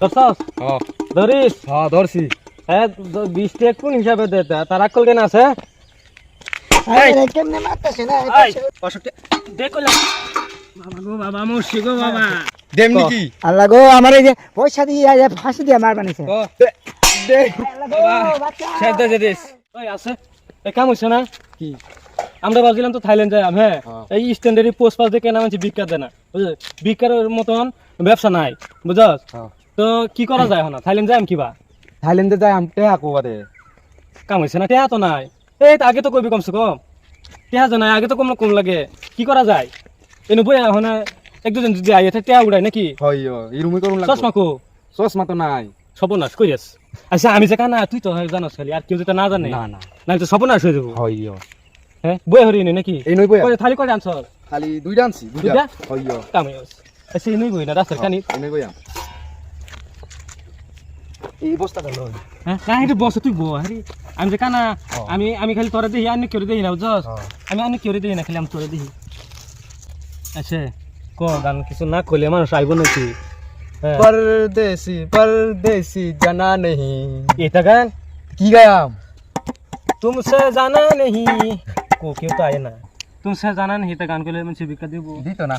ধরছস? হ্যাঁ। ধরিস? হ্যাঁ ধরছি। হ্যাঁ কোন হিসাবে দে তার আকল কেন আছে? পয়সা দিয়ে ফাঁসি দিয়ে মার বানিয়েছে। কাম না? কি? আমরা ভাবছিলাম তো থাইল্যান্ড যাই হ্যাঁ। এই স্ট্যান্ডার্ড পোস্ট পাস দেখে না মানছি ভিক্ষা দেয় না বুঝলি মতন ব্যবসা নাই। বুঝছস? হ্যাঁ। তো কি করা যায় না থাইল্যান্ড যাই কিবা? থাইল্যান্ডে যাই আমি টেহা কো বাদে কাম হয়েছে না টেহা তো নাই। এই আগে তো কবি কমসে কম। টেহা তো নাই আগে তো কম কম লাগে। কি করা যায়? এনে বই এখন এক দুজন যদি আইয়ে থাকে টেহা উড়াই নাকি? হয় ইরুমি করুন লাগবো। চশমা কো? চশমা তো নাই। সপনাশ কইয়াস আচ্ছা আমি যে কানা তুই তো হয় খালি আর কেউ যেটা না জানে না না। না তো সপনাশ হয়ে যাব। হয় হ্যাঁ। বই হরি নে নাকি? এই নই বই কয় থালি করে আনছর খালি দুইটা আনছি দুইটা? হয় কাম হয়েছে আচ্ছা এই নই বই না রাস্তার কানি এই নই বইয়াম এই বস্তাটা লই হ্যাঁ না এটা বস তুই বো আরে আমি যে কানা ও। আমি আমি খালি তোরে দেখি আর কেউ দেখি না বুঝছস ও। আমি অনেক কেউ দেখি না খালি আমি তোরে দেখি আচ্ছা ক গান কিছু না খুলে মানুষ আইব নাকি হ্যাঁ। परदेसी परदेसी जाना नहीं এটা গান की गायाम तुमसे जाना नहीं को क्यों तो आए ना तुमसे जाना नहीं এটা গান করলে মানুষ বিকা দিব দিত না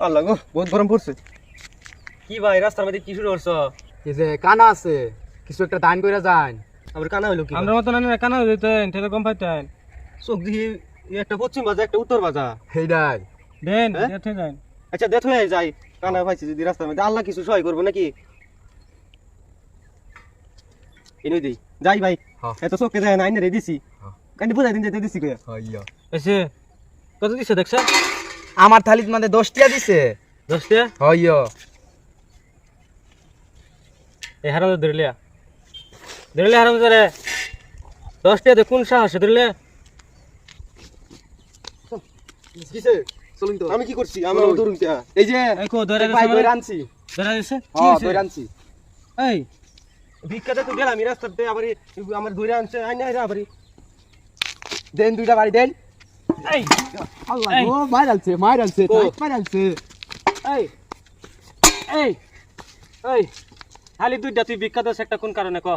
আল্লাহ গো বহুত গরম পড়ছে কি ভাই রাস্তার মধ্যে কি শুরু করছো এই যে কানা আছে কিছু একটা দান কইরা যান। আবার কানা হইল কি? আমরা মত না কানা কম পাইতেন। চোখ দেখি একটা পশ্চিম বাজা একটা উত্তর বাজা হেইডাই দেন হ্যাঁ? দেখে যান। আচ্ছা দেখ হয়ে যাই কানা পাইছি যদি রাস্তার মধ্যে। আল্লাহ কিছু সহায় করব নাকি? এনই দেই যাই ভাই। হ্যাঁ। এত চোখে যায় না আইনে দিছি। হ্যাঁ। কান্দি বুঝাই দিন যেতে দিছি কইয়া। হইয়া। এসে কত দিছে দেখছ আমার থালিত মানে 10 টিয়া দিছে। দশটা হইয়া। এই হারাম ধরলিয়া ধরলে হারাম ধরে দশটা দেখুন সাহস ধরলে? আমি কি করছি? আমি ওই। এই যে ধরে ধরে আনছি। ধরে দিছে হ্যাঁ ধরে আনছি। এই। ভিক্ষাতে তো গেলাম রাস্তাতে আবার আমার ধরে আনছে আইনে আইরা আবার দেন দুইটা বাড়ি দেন। এই। আল্লাহ। গো মাইরালছে ও। মাইরালছে এই। এই। এই। খালি দুইটা তুই বিখ্যাত আছে একটা কোন কারণে ক?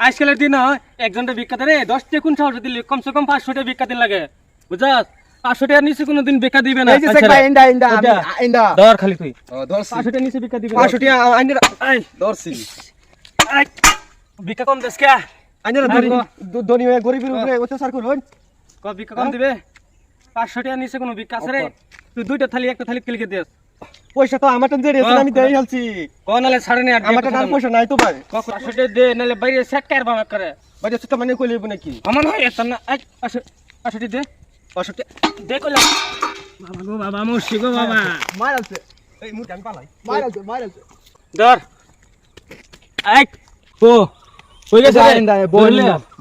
আজকালের দিন একজনটা বিখ্যাত রে দশটা কোন সাহস দিলে? কমসে কম পাঁচশো টাকা বিখ্যাত দিন লাগে। বুঝাস? পাঁচশো টাকার নিচে কোনো দিন বেকা দিবে না এই যে সেক ভাই ইন্ডা ইন্ডা ইন্ডা ধর খালি তুই। পাঁচশো টাকার নিচে বিখ্যাত দিবে পাঁচশো ধরছি। কম দেশ কে? আইনে আরে গো। ধনী হয়ে গরিবের উপরে অত্যাচার করবেন ক ভিক্ষা কম দিবে? পাঁচশো টাকার নিচে কোনো আছে রে? তুই দুইটা থালি একটা থালি কিলকে দিস। পয়সা তো আমার আমি দেই হালছি আমার টান পয়সা নাই তো ভাই। দে নালে বাইরে সেট কার বাবা করে। তো মানে নাকি? আমার হয় এত না দে। দে বাবা গো বাবা মরছি গো বাবা। মাইরালছে এই মুহূর্তে আমি পালাই। মাইরালছে মাইরালছে ধর। এই কো। কই গেছে বোন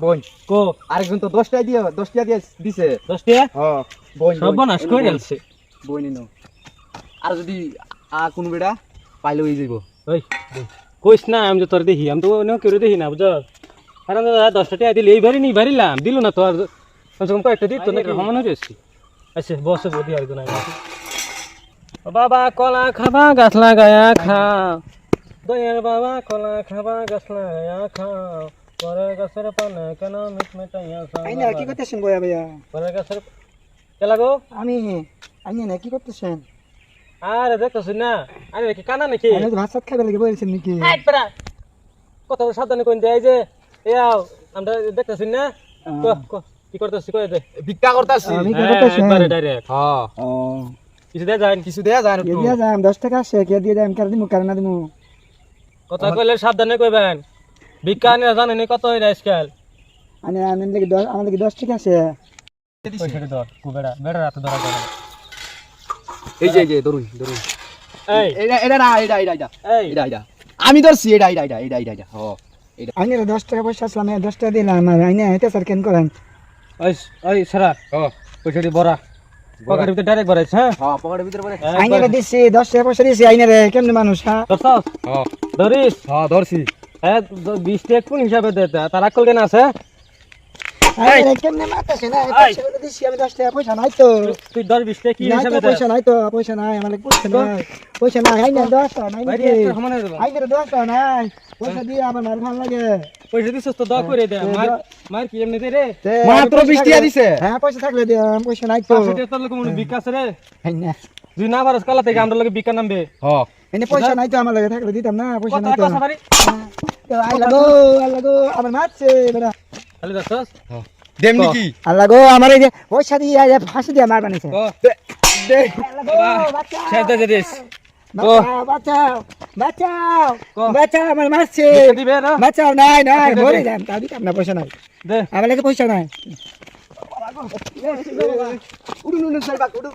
বোন কো। আরেকজন তো 10 টাকা দিয়ে 10 টাকা দিয়ে দিছে। দশ টাকা হ্যাঁ বোন সব বনাস কই গেলছে ইনো আর যদি আ কোন বেড়া পাইলে হই যাইব। ওই কইস না আমি তো তোর দেখি আমি তো অন্য কেউ দেখি না বুঝ কারণ দাদা দশটা টাকা দিলে এই ভারি নি ভারিলাম দিল না তো আর কমসে কম কয়েকটা দিত নাকি সমান হয়ে যাচ্ছি আচ্ছা বসে বদি আর না বাবা কলা খাবা গাছ লাগায়া খাও। দয়ার বাবা কলা খাবা গাছ লাগায়া খাও। পরের গাছের পানে কেন মিট মেটাইয়া খাও আইনা কি করতেছেন বয়া ভাইয়া পরের গাছের কে লাগো আমি আইনা না কি করতেছেন? আরে দেখতেছি না আরে কি কানা নাকি? আমি ভাত সাত খাইবে লাগে বলেছেন নাকি? বেটা, কথা বলে সাবধানে কইন দেয় যে এ আও আমরা দেখতেছি না? ক ক কি করতেছি কই দে। ভিক্ষা করতাছি। কি একবারে ডাইরেক্ট হ্যাঁ কিছু দেয় যায়? কিছু দেয়া যায় কে তো। দিয়া যাম দশ টাকা আছে কে দিয়ে যাম কার দিমু? কার না দিমু? কথা কইলে সাবধানে কইবেন। বিজ্ঞান জানেন কত হই আজকাল? আমি আমি আমার লাগি দশ টাকা আছে কু বেড়া বেড়া রাতে ধরা যাবে। এই যে এই যে ধরুন ধরুন। এই। এটা এটা না এটা এটা এটা। এই। এটা এটা। আমি ধরছি এটা এটা এটা এটা এটা এটা। আইনে দশ টাকা পয়সা আসলাম দশ টাকা দিলাম আর আইনে হেতে স্যার কেন করেন? ওই ওই সারা হ্যাঁ পয়সাটি বড়া পকেটের ভিতরে ডাইরেক্ট ভরাইছ হ্যাঁ? হ্যাঁ পকেটের ভিতরে পড়ে আইনে দিছি দশ টাকা পয়সা দিছি আইনে কেমনে মানুষ হ্যাঁ? ধরছস? হ্যাঁ ধরিস? হ্যাঁ ধরছি। হ্যাঁ দ- বিশ টাকা কোন হিসাবে দে তার আকল কেন আছে? তুই বিশ টাকা নাই হিসাবে নাই তো নাই আমার পয়সা নাই। পয়সা নাই হাই না দশ টাকা নাই বাইরে নাকি? একটা সমানে দেবো হাই করে দশ টাকা নাই। পয়সা দিয়ে আমার মার ভালো লাগে। পয়সা দিছিস তো দশ করে দে। মার মার কি এমনি দে রে তে, মাত্র পয়সা 20 টাকা থাকলে- দিছে। হ্যাঁ পয়সা থাকলে পয়সা নাই তো। বিকাশ রে। হাই না। তুই না পারস কালা থেকে আমরা লোকে বিকা নামবে। হ। এনে পয়সা নাই তো আমার লাগে থাকলে দিতাম না পয়সা নাই তো। টাকা সাবারি আল্লাহ গো আমার মারছে বেটা খালি যাচ্ছস দেম ক। নাকি আল্লাহ গো আমার এই যে পয়সা দিয়ে এই যে ফাঁসি দিয়ে মার বানিয়েছে। দে শেষ দে দিস বাঁচাও, বাঁচাও, বাঁচাও, ক। বাঁচাও, আমার মারছে। বিকা দিবে না? বাঁচাও, নাই, নাই, মরে দে। তা দিতাম না, পয়সা নাই। আমার লাগে পয়সা নাই। উড়ুন উড়ুন সাই বাক উড়ুন।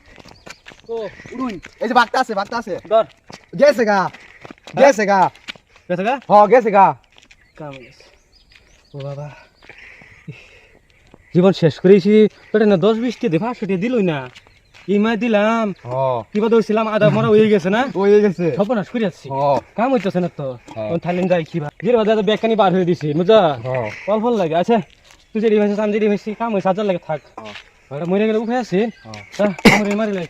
উড়ুন। এই যে বাগটা আছে বাগটা আছে। ধর। গেছে গা। গেছে গা। গেছে গা? হ গেছে গা। ও বাবা। জীবন শেষ করেছি। তোটা না দশ বিশ টি দেখা সেটা দিলই না। এই দিলাম। কিবা দৌড়ছিলাম আধা মরা হয়ে গেছে না? ওই গেছে। সপনাশ করে যাচ্ছি। কাম হইতেছে না তো। হ্যাঁ। থাইল্যান্ড যাই কি জিরে বাজারে ব্যাগখানি বার হয়ে দিছি বুঝা হ। অল্প লাগে। আচ্ছা তুই যেটি ভাইছিস আমি যেটি ভাইছি কাম হয়েছে হাজার লাগে থাক। হ্যাঁ। মরে গেলে উঠে আসি। হ্যাঁ। তা মারি লাগে